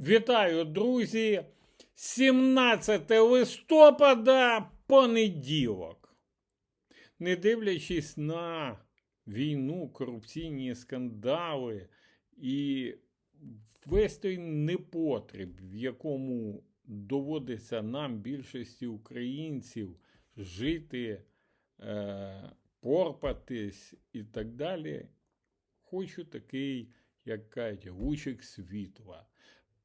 Вітаю, друзі! 17 листопада понеділок. Не дивлячись на війну, корупційні скандали і весь той непотріб, в якому доводиться нам, більшості українців, жити, е, порпатись і так далі, хочу такий, як кажуть, лучик світла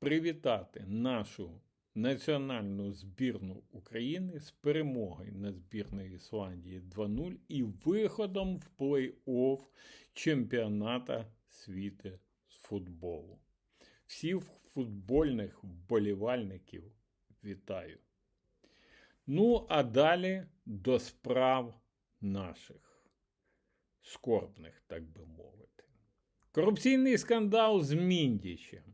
привітати нашу національну збірну України з перемогою над збірною Ісландії 2-0 і виходом в плей-офф чемпіоната світу з футболу. Всіх футбольних вболівальників вітаю. Ну, а далі до справ наших скорбних, так би мовити. Корупційний скандал з Міндічем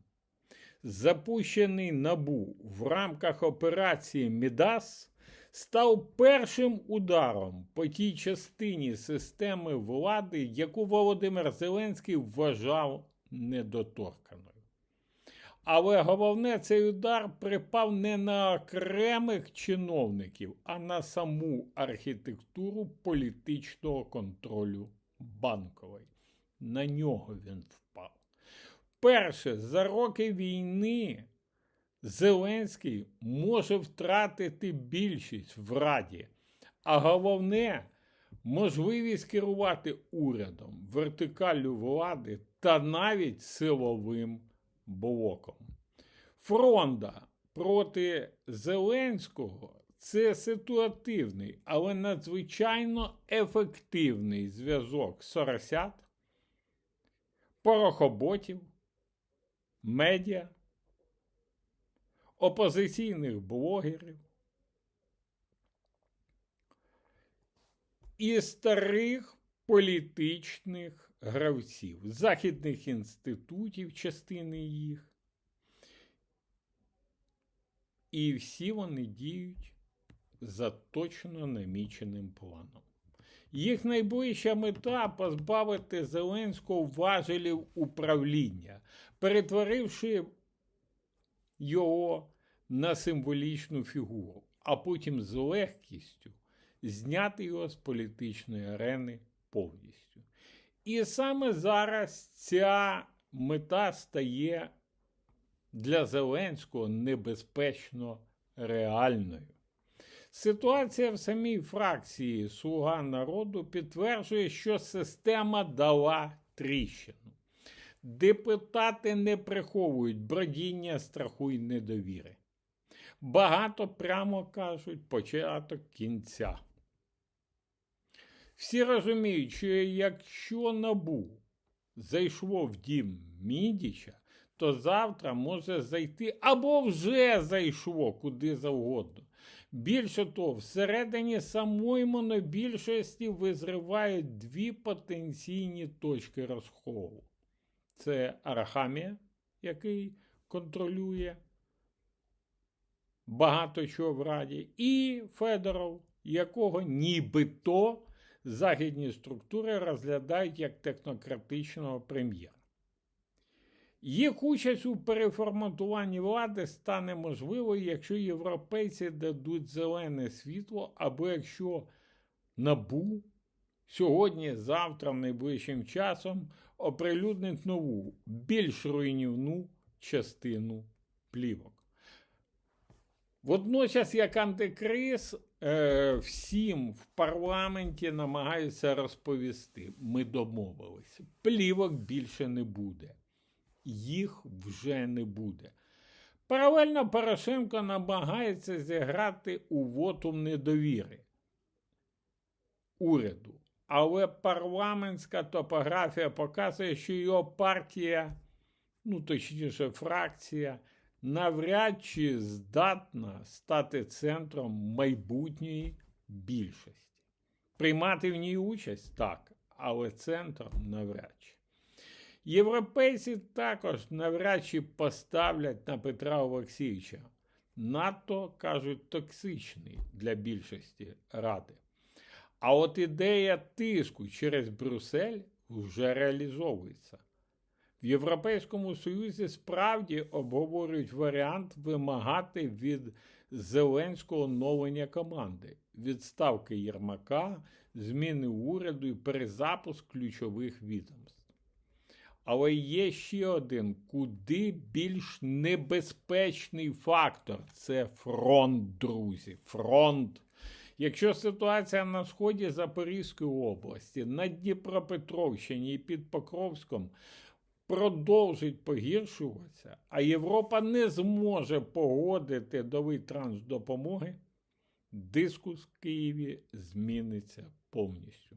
запущений набу в рамках операції Мідас, став першим ударом по тій частині системи влади, яку Володимир Зеленський вважав недоторканою. Але головне, цей удар припав не на окремих чиновників, а на саму архітектуру політичного контролю банкової. На нього він впав. Перше, за роки війни Зеленський може втратити більшість в Раді, а головне можливість керувати урядом, вертикаллю влади та навіть силовим блоком. Фронда проти Зеленського це ситуативний, але надзвичайно ефективний зв'язок соросят, порохоботів медіа, опозиційних блогерів і старих політичних гравців, західних інститутів, частини їх. І всі вони діють за точно наміченим планом. Їх найближча мета позбавити Зеленського важелів управління, перетворивши його на символічну фігуру, а потім з легкістю зняти його з політичної арени повністю. І саме зараз ця мета стає для Зеленського небезпечно реальною. Ситуація в самій фракції Слуга народу підтверджує, що система дала тріщину. Депутати не приховують бродіння страху і недовіри. Багато прямо кажуть початок кінця. Всі розуміють, що якщо набу зайшло в дім Мідіча, то завтра може зайти або вже зайшло куди завгодно. Більше того, всередині самої монобільшості визривають дві потенційні точки розхову. Це Арахамія, який контролює багато чого в Раді, і Федоров, якого нібито західні структури розглядають як технократичного прем'єра. Їх участь у переформатуванні влади стане можливою, якщо європейці дадуть зелене світло, або якщо набу сьогодні, завтра, найближчим часом оприлюднить нову, більш руйнівну частину плівок. Водночас, як антикриз, е, всім в парламенті намагаються розповісти: ми домовилися, плівок більше не буде їх вже не буде. Паралельно Порошенко намагається зіграти у вотум недовіри уряду. Але парламентська топографія показує, що його партія, ну точніше, фракція, навряд чи здатна стати центром майбутньої більшості. Приймати в ній участь так, але центром навряд чи. Європейці також навряд чи поставлять на Петра Олексійовича. Надто, кажуть, токсичний для більшості ради. А от ідея тиску через Брюссель вже реалізовується. В Європейському Союзі справді обговорюють варіант вимагати від Зеленського оновлення команди, відставки Єрмака, зміни уряду і перезапуск ключових відомств. Але є ще один куди більш небезпечний фактор це фронт, друзі. Фронт. Якщо ситуація на сході Запорізької області, на Дніпропетровщині і під Покровськом продовжить погіршуватися, а Європа не зможе погодити до вид трансдопомоги, дискус в Києві зміниться повністю.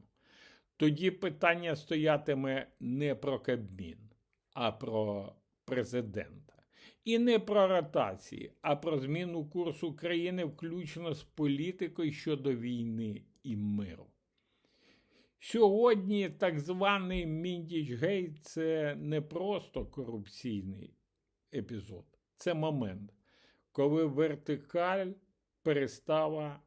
Тоді питання стоятиме не про Кабмін, а про президента. І не про ротації, а про зміну курсу країни, включно з політикою щодо війни і миру. Сьогодні так званий Міндічгейт це не просто корупційний епізод, це момент, коли вертикаль перестала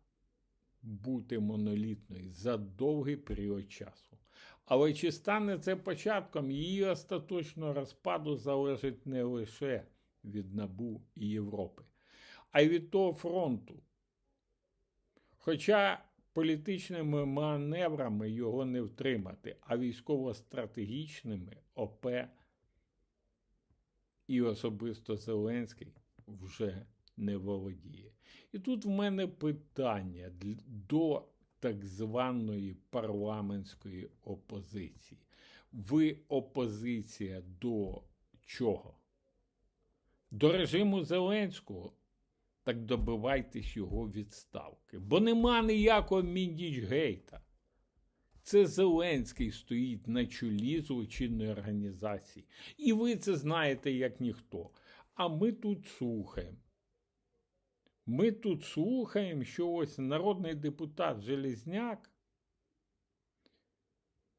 бути монолітною за довгий період часу. Але чи стане це початком її остаточного розпаду залежить не лише від Набу і Європи, а й від того фронту. Хоча політичними маневрами його не втримати, а військово-стратегічними ОП і особисто Зеленський вже не володіє. І тут в мене питання до так званої парламентської опозиції. Ви опозиція до чого? До режиму Зеленського? Так добивайтесь його відставки. Бо нема ніякого Міндічгейта. Це Зеленський стоїть на чолі злочинної організації. І ви це знаєте як ніхто. А ми тут слухаємо. Ми тут слухаємо, що ось народний депутат Железняк,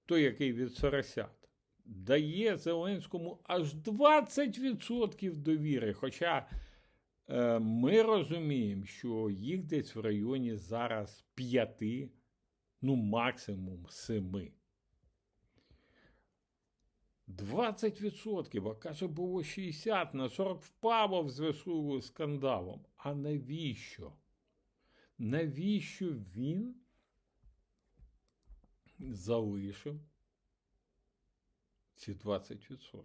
той, який від Соросят, дає Зеленському аж 20% довіри. Хоча е, ми розуміємо, що їх десь в районі зараз 5, ну максимум 7. 20%, а каже, було 60, на 40 впало в зв'язку з скандалом. А навіщо? Навіщо він залишив ці 20%?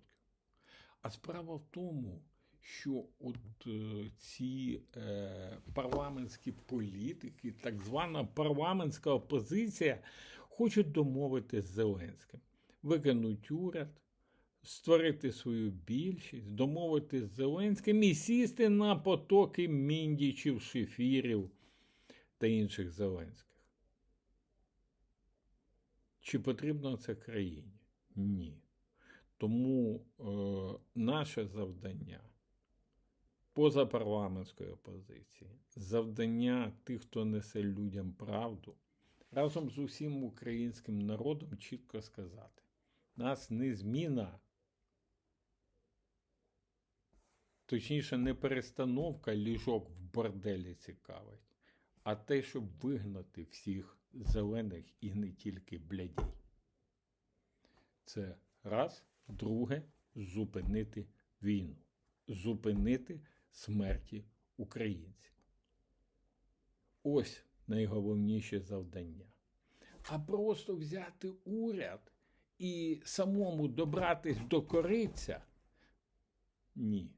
А справа в тому, що от е, ці е, парламентські політики, так звана парламентська опозиція, хочуть домовити з Зеленським, викинуть уряд, створити свою більшість, домовити з Зеленським і сісти на потоки міндічів, шефірів та інших Зеленських. Чи потрібно це країні? Ні. Тому е, наше завдання позапарламентської опозиції, завдання тих, хто несе людям правду, разом з усім українським народом чітко сказати: нас не зміна Точніше, не перестановка ліжок в борделі цікавить, а те, щоб вигнати всіх зелених і не тільки блядій. Це раз, друге, зупинити війну, зупинити смерті українців. Ось найголовніше завдання. А просто взяти уряд і самому добратись до кориця? Ні.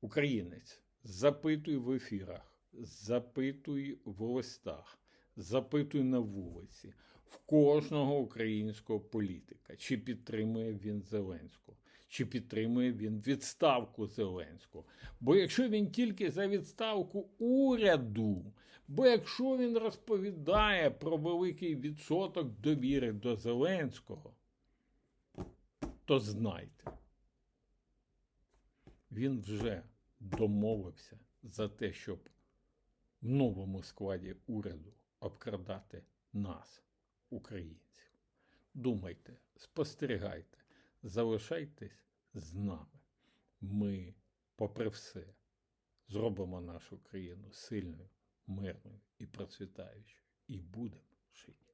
Українець, запитуй в ефірах, запитуй в листах, запитуй на вулиці в кожного українського політика, чи підтримує він Зеленського, чи підтримує він відставку Зеленського. Бо якщо він тільки за відставку уряду, бо якщо він розповідає про великий відсоток довіри до Зеленського, то знайте він вже домовився за те, щоб в новому складі уряду обкрадати нас, українців. Думайте, спостерігайте, залишайтесь з нами. Ми, попри все, зробимо нашу країну сильною, мирною і процвітаючою, і будемо жити.